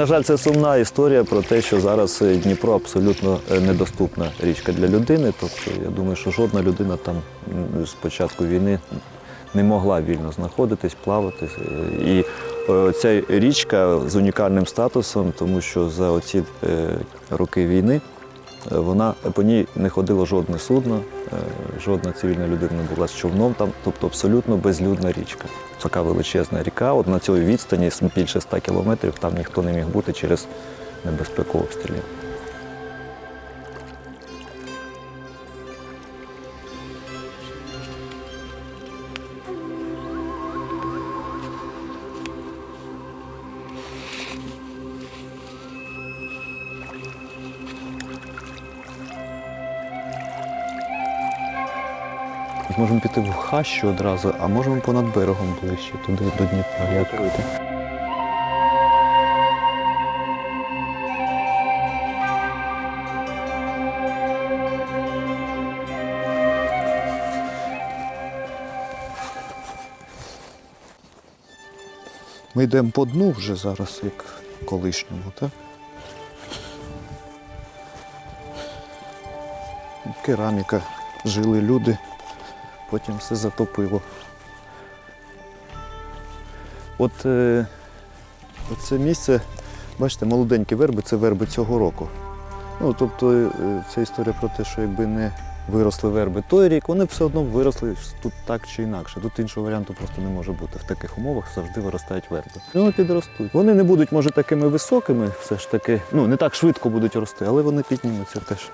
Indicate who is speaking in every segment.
Speaker 1: На жаль, це сумна історія про те, що зараз е, Дніпро абсолютно е, недоступна річка для людини. Тобто, я думаю, що жодна людина там з початку війни не могла вільно знаходитись, плавати. Е, І ця річка з унікальним статусом, тому що за оці роки війни вона по ній не ходило жодне судно, е, жодна цивільна людина не була з човном там, тобто абсолютно безлюдна річка. Така величезна ріка. От на цій відстані більше 100 кілометрів там ніхто не міг бути через небезпеку обстрілів. Можемо піти в хащу одразу, а можемо понад берегом ближче, туди до Дніпра. Як вийти? Ми йдемо по дну вже зараз, як колишньому, так? Кераміка, жили люди, потім все затопило. От е, це місце, бачите, молоденькі верби це верби цього року. Ну, тобто е, це історія про те, що якби не виросли верби той рік, вони все одно виросли тут так чи інакше. Тут іншого варіанту просто не може бути. В таких умовах завжди виростають верби. Вони підростуть. Вони не будуть, може, такими високими, все ж таки, ну не так швидко будуть рости, але вони піднімуться теж.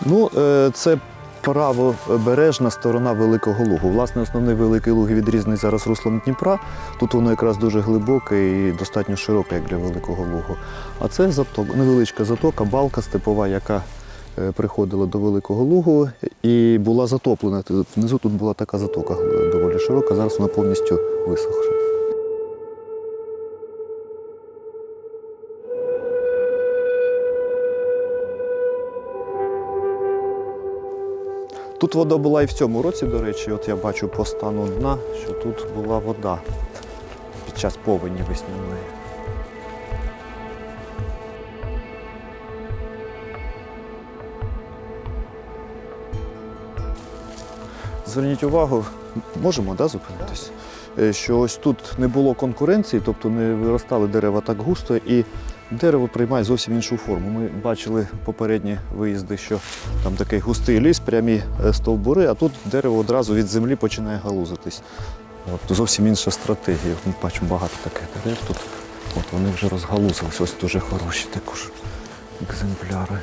Speaker 1: Ну, е, це правобережна сторона Великого Лугу. Власне, основний Великий Луг відрізаний зараз руслом Дніпра. Тут воно якраз дуже глибоке і достатньо широке, як для Великого Лугу. А це заток, невеличка затока, балка степова, яка е, приходила до Великого Лугу і була затоплена. Внизу тут була така затока е, доволі широка, зараз вона повністю висохша. Тут вода була і в цьому році, до речі, от я бачу по стану дна, що тут була вода під час повені весняної. Зверніть увагу, можемо да, зупинитись, Е, що ось тут не було конкуренції, тобто не виростали дерева так густо, і дерево приймає зовсім іншу форму. Ми бачили попередні виїзди, що там такий густий ліс, прямі е, стовбури, а тут дерево одразу від землі починає галузитись. От, зовсім інша стратегія. Ми бачимо багато таких дерев тут. От вони вже розгалузились, ось дуже хороші також екземпляри.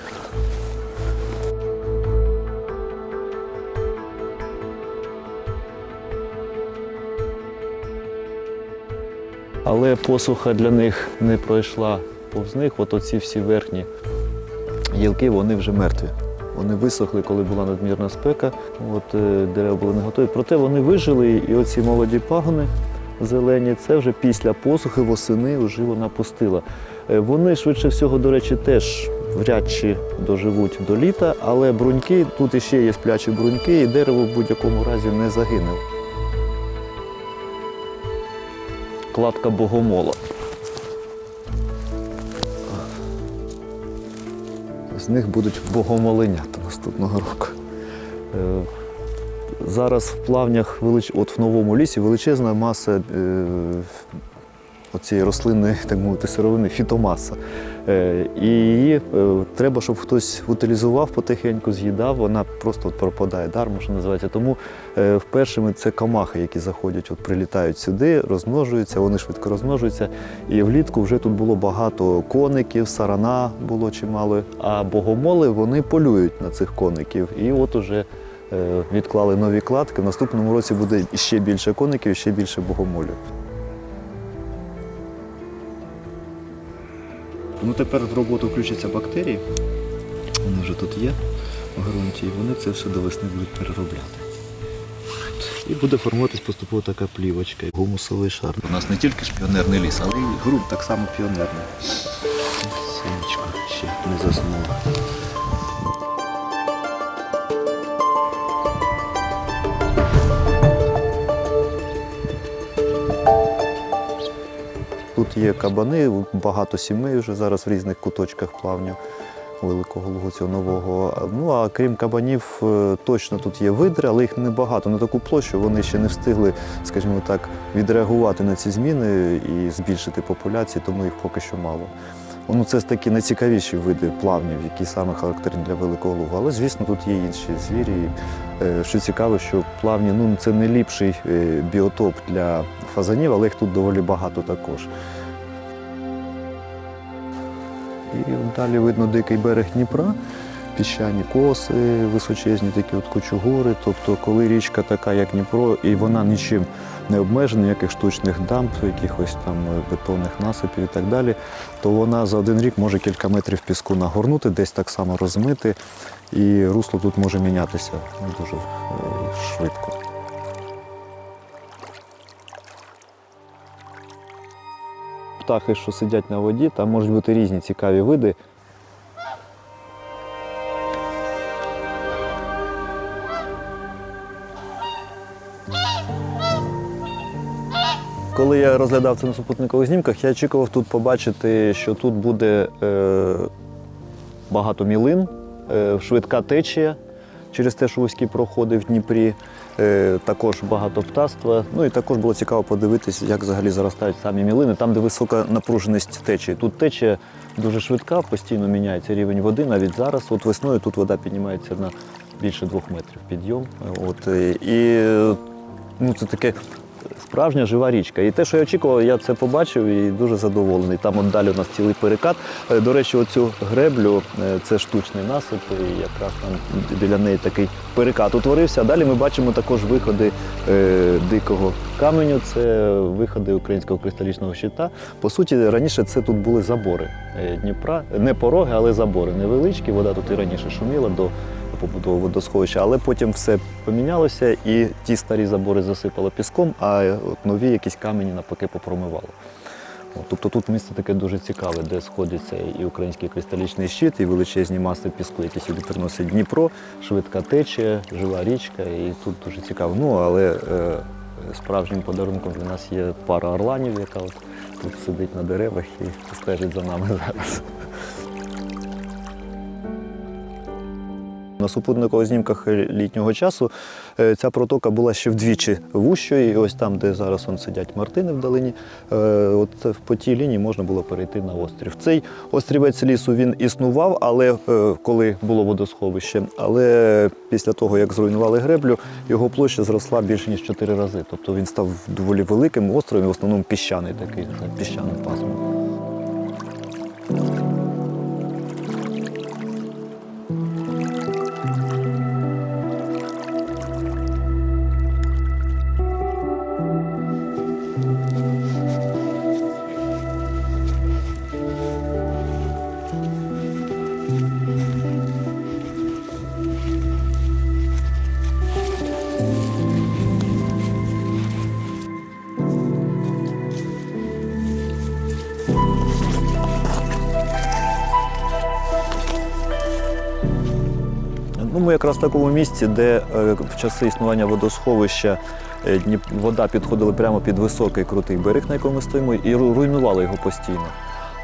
Speaker 1: Але посуха для них не пройшла повз них. От оці всі верхні гілки, вони вже мертві. Вони висохли, коли була надмірна спека. От е, дерева були не готові. Проте вони вижили, і оці молоді пагони зелені, це вже після посухи восени вже вона пустила. Е, Вони швидше всього, до речі, теж вряд чи доживуть до літа, але бруньки, тут іще є сплячі бруньки, і дерево в будь-якому разі не загине. Кладка богомола. З них будуть богомоленята наступного року. Е, Зараз в плавнях, велич... от в новому лісі величезна маса е... оцієї рослинної, так мовити, сировини, фітомаса. Е... І її е... треба, щоб хтось утилізував потихеньку, з'їдав, вона просто от пропадає дармо, що називається. Тому е... вперше це камахи, які заходять, от прилітають сюди, розмножуються, вони швидко розмножуються. І влітку вже тут було багато коників, сарана було чимало. А богомоли вони полюють на цих коників. І от уже відклали нові кладки. В наступному році буде ще більше коників, ще більше богомолів. Тому тепер в роботу включаться бактерії. Вони вже тут є в ґрунті, і вони це все до весни будуть переробляти. І буде формуватись поступово така плівочка, гумусовий шар. У нас не тільки ж піонерний ліс, але й ґрунт так само піонерний. Сонечко ще не заснуло. Тут є кабани, багато сімей вже зараз в різних куточках плавнів великого лугу цього нового. Ну а крім кабанів, е, точно тут є видри, але їх небагато на таку площу. Вони ще не встигли, скажімо так, відреагувати на ці зміни і збільшити популяції, тому їх поки що мало. Ну, це такі найцікавіші види плавнів, які саме характерні для великого лугу. Але, звісно, тут є інші звірі. Е, Що цікаво, що плавні ну, це не ліпший е, біотоп для фазанів, але їх тут доволі багато також. І далі видно дикий берег Дніпра, піщані коси, височезні такі от кучугури. Тобто, коли річка така, як Дніпро, і вона нічим не обмежена, ніяких штучних дамб, якихось там бетонних насипів і так далі, то вона за один рік може кілька метрів піску нагорнути, десь так само розмити, і русло тут може мінятися дуже е, швидко. Птахи, що сидять на воді, там можуть бути різні цікаві види. Коли я розглядав це на супутникових знімках, я очікував тут побачити, що тут буде е, багато мілин, е, швидка течія через те, що вузькі проходи в Дніпрі, е, також багато птаства. Ну і також було цікаво подивитися, як взагалі заростають самі мілини, там, де висока напруженість течії. Тут течія дуже швидка, постійно міняється рівень води. Навіть зараз, от весною, тут вода піднімається на більше двох метрів підйом. От, е, і ну, це таке справжня жива річка. І те, що я очікував, я це побачив і дуже задоволений. Там от далі у нас цілий перекат. Е, До речі, оцю греблю е, це штучний насип, і якраз там біля неї такий перекат утворився. Далі ми бачимо також виходи е, дикого каменю. Це виходи українського кристалічного щита. По суті, раніше це тут були забори Дніпра, не пороги, але забори невеличкі. Вода тут і раніше шуміла до побудови водосховища, але потім все помінялося, і ті старі забори засипало піском, а от нові якісь камені навпаки попромивало. Тобто тут місце таке дуже цікаве, де сходиться і український кристалічний щит, і величезні маси піску, які сюди приносить Дніпро, швидка течія, жива річка, і тут дуже цікаво. Ну, але е, справжнім подарунком для нас є пара орланів, яка от тут сидить на деревах і стежить за нами зараз. На супутникових знімках літнього часу е, ця протока була ще вдвічі вущою. І ось там, де зараз он сидять мартини в долині, е, от по тій лінії можна було перейти на острів. Цей острівець лісу він існував, але е, коли було водосховище. Але після того, як зруйнували греблю, його площа зросла більше ніж чотири рази. Тобто він став доволі великим островом, в основному піщаний такий, це піщане пасмо. Ми якраз в такому місці, де е, в часи існування водосховища е, вода підходила прямо під високий крутий берег, на якому ми стоїмо, і ру- руйнувала його постійно.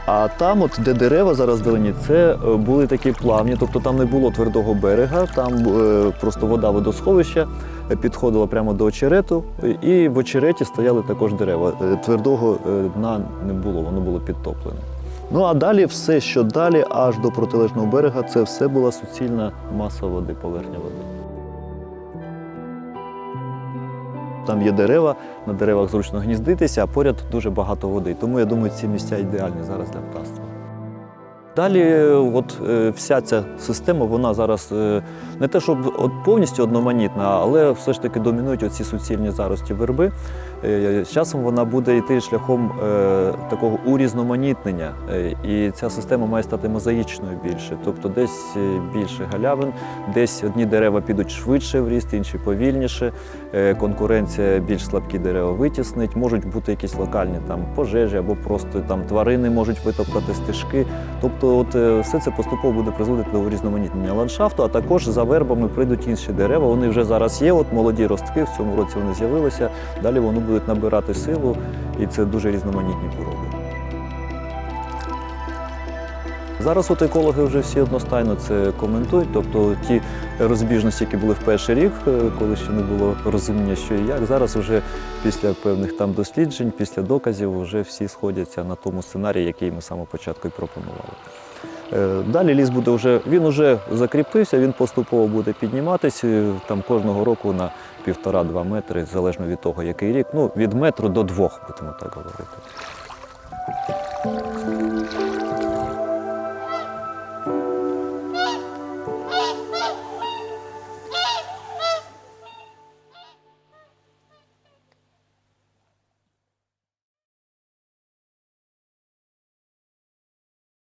Speaker 1: А там, от де дерева зараз вдалині, це е, були такі плавні, тобто там не було твердого берега, там просто вода водосховища підходила прямо до очерету, і в очереті стояли також дерева. Твердого дна не було, воно було підтоплене. Ну а далі все, що далі, аж до протилежного берега, це все була суцільна маса води, поверхня води. Там є дерева, на деревах зручно гніздитися, а поряд дуже багато води. Тому я думаю, ці місця ідеальні зараз для птаства. Далі, е, от е, вся ця система, вона зараз е, не те, щоб от повністю одноманітна, але все ж таки домінують оці суцільні зарості верби. Е, З часом вона буде йти шляхом е, такого урізноманітнення, Е, і ця система має стати мозаїчною більше. Тобто десь е, більше галявин, десь одні дерева підуть швидше в ріст, інші повільніше. Е, Конкуренція більш слабкі дерева витіснить. Можуть бути якісь локальні там пожежі або просто там тварини можуть витоптати стежки. Тобто, от е, все це поступово буде призводити до урізноманітнення ландшафту, а також за вербами прийдуть інші дерева. Вони вже зараз є. От молоді ростки в цьому році вони з'явилися. Далі вони будуть набирати силу, і це дуже різноманітні породи. Зараз от екологи вже всі одностайно це коментують. Тобто ті розбіжності, які були в перший рік, е, коли ще не було розуміння, що і як, зараз вже після певних там досліджень, після доказів, вже всі сходяться на тому сценарії, який ми з самого початку і пропонували. Е, Далі ліс буде вже, він вже закріпився, він поступово буде підніматися е, там кожного року на півтора-два метри, залежно від того, який рік. Ну, від метру до двох, будемо так говорити.